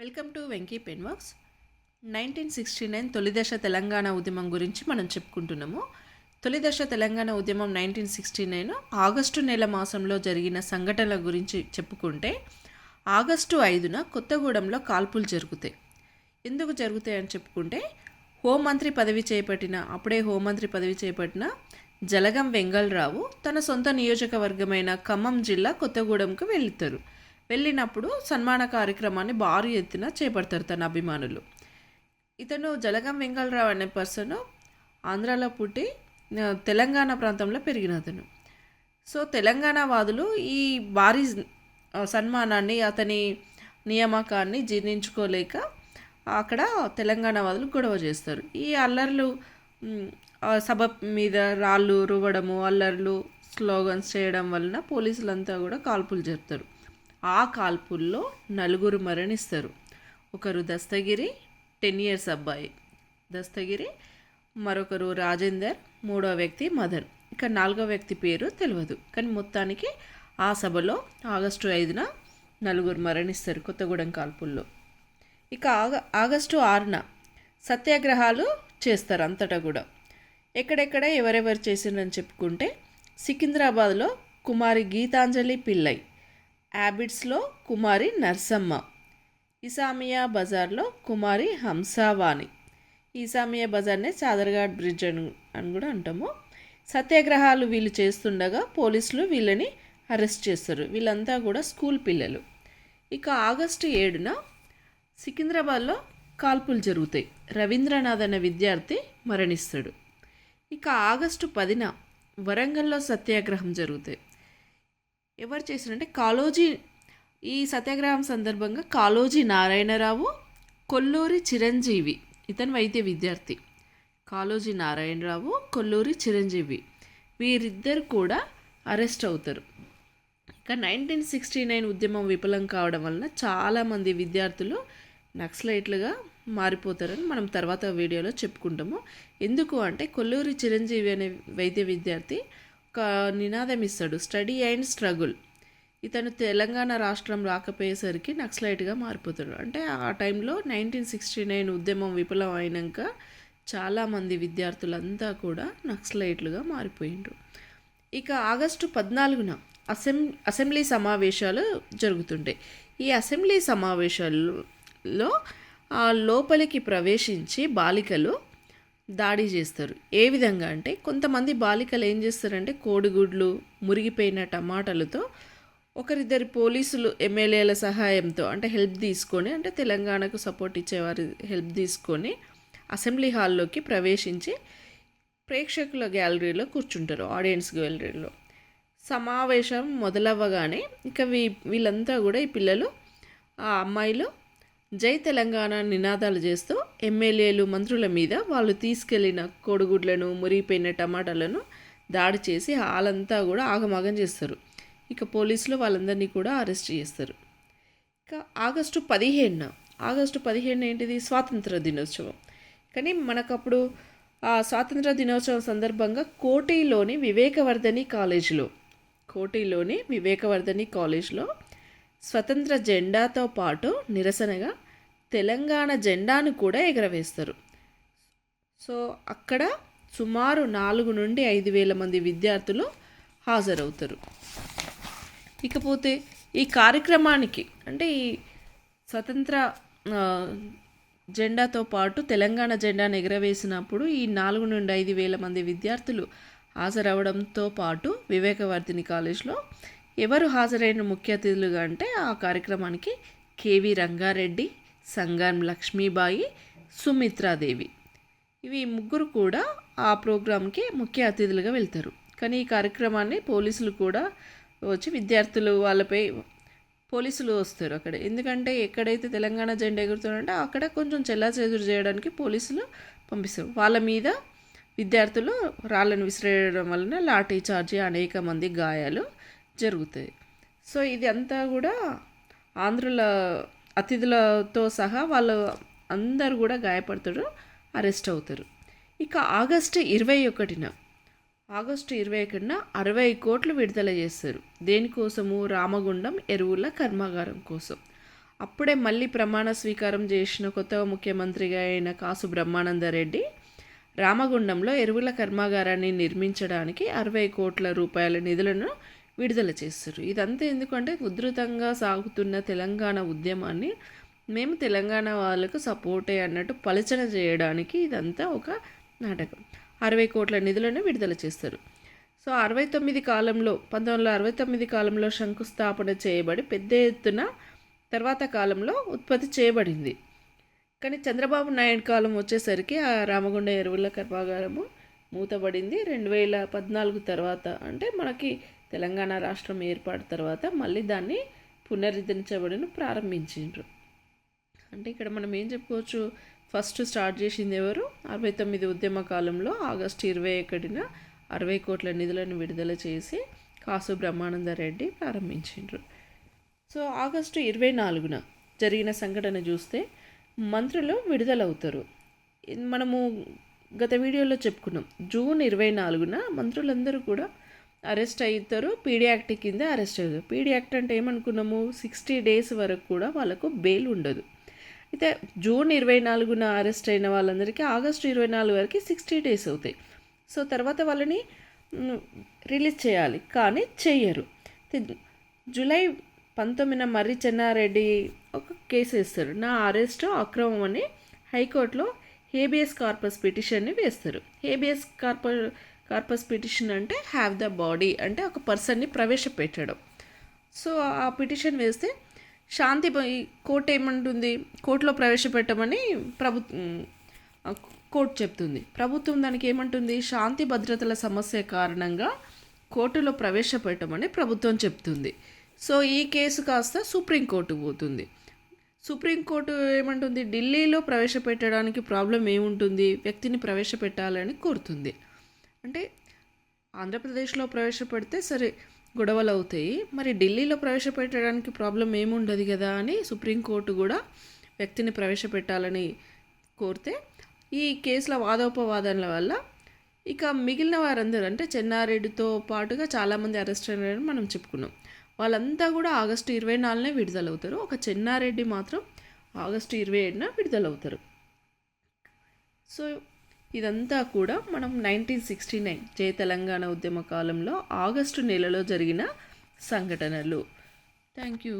Welcome to Venky pen works. Nineteen sixty nine తొలిదశ Telangana ఉద్యమం గురించి మనం చెప్పుకుంటున్నాము. తొలిదశ తెలంగాణ ఉద్యమం నైన్టీన్ సిక్స్టీ నైన్ ఆగస్టు నెల మాసంలో జరిగిన సంఘటనల గురించి చెప్పుకుంటే ఆగస్టు ఐదున కొత్తగూడెంలో కాల్పులు జరుగుతాయి. ఎందుకు జరుగుతాయి అని చెప్పుకుంటే హోంమంత్రి పదవి చేపట్టిన అప్పుడే హోంమంత్రి పదవి చేపట్టిన జలగం వెంగళరావు తన సొంత నియోజకవర్గమైన ఖమ్మం జిల్లా కొత్తగూడెంకు వెళ్తారు. వెళ్ళినప్పుడు సన్మాన కార్యక్రమాన్ని భారీ ఎత్తున చేపడతారు తన అభిమానులు. ఇతను జలగం వెంగళరావు అనే పర్సన్ ఆంధ్రాలో పుట్టి తెలంగాణ ప్రాంతంలో పెరిగిన అతను. సో తెలంగాణ వాదులు ఈ భారీ సన్మానాన్ని అతని నియామకాన్ని జీర్ణించుకోలేక అక్కడ తెలంగాణ వాదులు గొడవ చేస్తారు. ఈ అల్లర్లు సభ మీద రాళ్ళు రువ్వడము అల్లర్లు స్లోగన్స్ చేయడం వలన పోలీసులంతా కూడా కాల్పులు జరుపుతారు ఆ కాల్పుల్లో నలుగురు మరణిస్తారు. ఒకరు దస్తగిరి టెన్ ఇయర్స్ అబ్బాయి. దస్తగిరి మరొకరు రాజేందర్ మూడో వ్యక్తి మదన్. ఇక నాలుగో వ్యక్తి పేరు తెలియదు కానీ మొత్తానికి ఆ సభలో ఆగస్టు ఐదున నలుగురు మరణిస్తారు కొత్తగూడెం కాల్పుల్లో. ఇక ఆగ ఆగస్టు ఆరున సత్యాగ్రహాలు చేస్తారు అంతటా కూడా. ఎక్కడెక్కడ ఎవరెవరు చేసిండ్రని చెప్పుకుంటే సికింద్రాబాద్లో కుమారి గీతాంజలి పిల్లై. యాబిడ్స్లో కుమారి నర్సమ్మ. ఇసామియా బజార్లో కుమారి హంసావాణి. ఈసామియా బజార్నే చాదర్ఘాట్ బ్రిడ్జ్ అని అని కూడా అంటాము. సత్యాగ్రహాలు వీళ్ళు చేస్తుండగా పోలీసులు వీళ్ళని అరెస్ట్ చేస్తారు. వీళ్ళంతా కూడా స్కూల్ పిల్లలు. ఇక ఆగస్టు ఏడున సికింద్రాబాద్లో కాల్పులు జరుగుతాయి. రవీంద్రనాథ్ అనే విద్యార్థి మరణిస్తాడు. ఇక ఆగస్టు పదిన వరంగల్లో సత్యాగ్రహం జరుగుతాయి. ఎవరు చేశారంటే కాలోజీ ఈ సత్యాగ్రహం సందర్భంగా కాలోజీ నారాయణరావు కొల్లూరి చిరంజీవి ఇతను వైద్య విద్యార్థి. కాలోజీ నారాయణరావు కొల్లూరి చిరంజీవి వీరిద్దరు కూడా అరెస్ట్ అవుతారు. ఇక నైన్టీన్ సిక్స్టీ నైన్ ఉద్యమం విఫలం కావడం వలన చాలామంది విద్యార్థులు నక్సలైట్లుగా మారిపోతారని మనం తర్వాత వీడియోలో చెప్పుకుంటాము. ఎందుకు అంటే కొల్లూరి చిరంజీవి అనే వైద్య విద్యార్థి ఒక నినాదం ఇస్తాడు స్టడీ అండ్ స్ట్రగుల్. ఇతను తెలంగాణ రాష్ట్రం రాకపోయేసరికి నక్సలైట్గా మారిపోతాడు. అంటే ఆ టైంలో నైన్టీన్ సిక్స్టీ నైన్ ఉద్యమం విఫలం అయినాక చాలామంది విద్యార్థులంతా కూడా నక్సలైట్లుగా మారిపోయిండ్రు. ఇక ఆగస్టు పద్నాలుగున అసెం అసెంబ్లీ సమావేశాలు జరుగుతుంటాయి ఈ అసెంబ్లీ సమావేశాల్లో ఆ, లోపలికి ప్రవేశించి బాలికలు దాడి చేస్తారు. ఏ విధంగా అంటే కొంతమంది బాలికలు ఏం చేస్తారంటే కోడిగుడ్లు మురిగిపోయిన టమాటాలతో ఒకరిద్దరి పోలీసులు ఎమ్మెల్యేల సహాయంతో అంటే హెల్ప్ తీసుకొని అంటే తెలంగాణకు సపోర్ట్ ఇచ్చేవారి హెల్ప్ తీసుకొని అసెంబ్లీ హాల్లోకి ప్రవేశించి ప్రేక్షకుల గ్యాలరీలో కూర్చుంటారు ఆడియన్స్ గ్యాలరీలో సమావేశం మొదలవ్వగానే ఇక వీ వీళ్ళంతా కూడా ఈ పిల్లలు ఆ అమ్మాయిలు జై తెలంగాణ నినాదాలు చేస్తూ ఎమ్మెల్యేలు మంత్రుల మీద వాళ్ళు తీసుకెళ్ళిన కోడిగుడ్లను మురిగిపోయిన టమాటాలను దాడి చేసి వాళ్ళంతా కూడా ఆగమాగం చేస్తారు. ఇక పోలీసులు వాళ్ళందరినీ కూడా అరెస్ట్ చేస్తారు. ఇక ఆగస్టు పదిహేనున ఆగస్టు పదిహేను ఏంటిది? స్వాతంత్ర దినోత్సవం. కానీ మనకప్పుడు ఆ స్వాతంత్ర దినోత్సవం సందర్భంగా కోటిలోని వివేకవర్ధని కాలేజీలో కోటిలోని వివేకవర్ధని కాలేజ్లో స్వతంత్ర జెండాతో పాటు నిరసనగా తెలంగాణ జెండాను కూడా ఎగరవేస్తారు. సో అక్కడ సుమారు నాలుగు నుండి ఐదు వేల మంది విద్యార్థులు హాజరవుతారు. ఇకపోతే ఈ కార్యక్రమానికి అంటే ఈ స్వతంత్ర జెండాతో పాటు తెలంగాణ జెండాను ఎగరవేసినప్పుడు ఈ నాలుగు నుండి ఐదు వేల మంది విద్యార్థులు హాజరవడంతో పాటు వివేకవర్ధిని కాలేజ్లో ఎవరు హాజరైన ముఖ్య అతిథులుగా అంటే ఆ కార్యక్రమానికి కేవి రంగారెడ్డి సంగం లక్ష్మీబాయి సుమిత్రాదేవి. ఇవి ముగ్గురు కూడా ఆ ప్రోగ్రాంకి ముఖ్య అతిథులుగా వెళ్తారు. కానీ ఈ కార్యక్రమాన్ని పోలీసులు కూడా వచ్చి విద్యార్థులు వాళ్ళపై పోలీసులు వస్తారు అక్కడ. ఎందుకంటే ఎక్కడైతే తెలంగాణ జెండా ఎగురుతుందంటే అక్కడ కొంచెం చెల్లాచెదురు చేయడానికి పోలీసులు పంపిస్తారు. వాళ్ళ మీద విద్యార్థులు రాళ్ళను విసిరేయడం వలన లాఠీ చార్జీ అనేక మంది గాయాలు జరుగుతుంది సో ఇది అంతా కూడా ఆంధ్రుల అతిథులతో సహా వాళ్ళు అందరు కూడా గాయపడతారు అరెస్ట్ అవుతారు. ఇక ఆగస్టు ఇరవై ఒకటిన ఆగస్టు ఇరవై ఒకటిన అరవై కోట్లు విడుదల చేస్తారు. దేనికోసము? రామగుండం ఎరువుల కర్మాగారం కోసం. అప్పుడే మళ్ళీ ప్రమాణ స్వీకారం చేసిన కొత్త ముఖ్యమంత్రిగా అయిన కాసు బ్రహ్మానందరెడ్డి రామగుండంలో ఎరువుల కర్మాగారాన్ని నిర్మించడానికి అరవై కోట్ల రూపాయల నిధులను విడుదల చేస్తారు. ఇదంతా ఎందుకంటే ఉధృతంగా సాగుతున్న తెలంగాణ ఉద్యమాన్ని మేము తెలంగాణ వాళ్ళకు సపోర్టే అన్నట్టు పలచన చేయడానికి ఇదంతా ఒక నాటకం. అరవై కోట్ల నిధులను విడుదల చేస్తారు. సో అరవై తొమ్మిది కాలంలో పంతొమ్మిది వందల అరవై తొమ్మిది కాలంలో శంకుస్థాపన చేయబడి పెద్ద ఎత్తున తర్వాత కాలంలో ఉత్పత్తి చేయబడింది. కానీ చంద్రబాబు నాయుడు కాలం వచ్చేసరికి ఆ రామగుండ ఎరువుల కర్మాగారము మూతబడింది రెండు వేల పద్నాలుగు తర్వాత అంటే మనకి తెలంగాణ రాష్ట్రం ఏర్పాటు తర్వాత మళ్ళీ దాన్ని పునరుద్ధరించబడిన ప్రారంభించిండ్రు. అంటే ఇక్కడ మనం ఏం చెప్పుకోవచ్చు? ఫస్ట్ స్టార్ట్ చేసింది ఎవరు? అరవై తొమ్మిది ఉద్యమ కాలంలో ఆగస్టు ఇరవై ఒకటిన అరవై కోట్ల నిధులను విడుదల చేసి కాసు బ్రహ్మానంద రెడ్డి ప్రారంభించిండ్రు. సో ఆగస్టు ఇరవై నాలుగున జరిగిన సంఘటన చూస్తే మంత్రులు విడుదలవుతారు. మనము గత వీడియోలో చెప్పుకున్నాం. జూన్ ఇరవై నాలుగున మంత్రులందరూ కూడా అరెస్ట్ అవుతారు పీడీ యాక్ట్ కింద అరెస్ట్ అవుతారు పీడీ యాక్ట్ అంటే ఏమనుకున్నాము? సిక్స్టీ డేస్ వరకు కూడా వాళ్ళకు బెయిల్ ఉండదు. అయితే జూన్ ఇరవై నాలుగున అరెస్ట్ అయిన వాళ్ళందరికీ ఆగస్టు ఇరవై నాలుగు వరకు సిక్స్టీ డేస్ అవుతాయి. సో తర్వాత వాళ్ళని రిలీజ్ చేయాలి. కానీ చెయ్యరు. జూలై పంతొమ్మిదిన మర్రి చెన్నారెడ్డి ఒక కేసు వేస్తారు. నా అరెస్ట్ అక్రమం అని హైకోర్టులో హేబియస్ కార్పస్ పిటిషన్ని వేస్తారు. హేబియస్ కార్ప కార్పస్ పిటిషన్ అంటే హ్యావ్ ద బాడీ అంటే ఒక పర్సన్ని ప్రవేశపెట్టడం. సో ఆ పిటిషన్ వేస్తే శాంతి కోర్టు ఏమంటుంది? కోర్టులో ప్రవేశపెట్టమని ప్రభుత్వం కోర్టు చెప్తుంది. ప్రభుత్వం దానికి ఏమంటుంది? శాంతి భద్రతల సమస్య కారణంగా కోర్టులో ప్రవేశపెట్టమని ప్రభుత్వం చెప్తుంది. సో ఈ కేసు కాస్త సుప్రీంకోర్టు పోతుంది. సుప్రీంకోర్టు ఏమంటుంది? ఢిల్లీలో ప్రవేశపెట్టడానికి ప్రాబ్లం ఏముంటుంది? వ్యక్తిని ప్రవేశపెట్టాలని కోరుతుంది. అంటే ఆంధ్రప్రదేశ్లో ప్రవేశపెడితే సరే గొడవలు అవుతాయి. మరి ఢిల్లీలో ప్రవేశపెట్టడానికి ప్రాబ్లం ఏముండదు కదా అని సుప్రీంకోర్టు కూడా వ్యక్తిని ప్రవేశపెట్టాలని కోరితే ఈ కేసుల వాదోపవాదనల వల్ల ఇక మిగిలిన వారందరూ అంటే చెన్నారెడ్డితో పాటుగా చాలామంది అరెస్ట్ అయినారని మనం చెప్పుకున్నాం. వాళ్ళంతా కూడా ఆగస్టు ఇరవై నాలుగునే విడుదలవుతారు. ఒక చెన్నారెడ్డి మాత్రం ఆగస్టు ఇరవై ఏడున విడుదలవుతారు. సో ఇదంతా కూడా మనం nineteen sixty nine Jai Telangana ఉద్యమ కాలంలో ఆగస్టు నెలలో జరిగిన సంఘటనలు. Thank you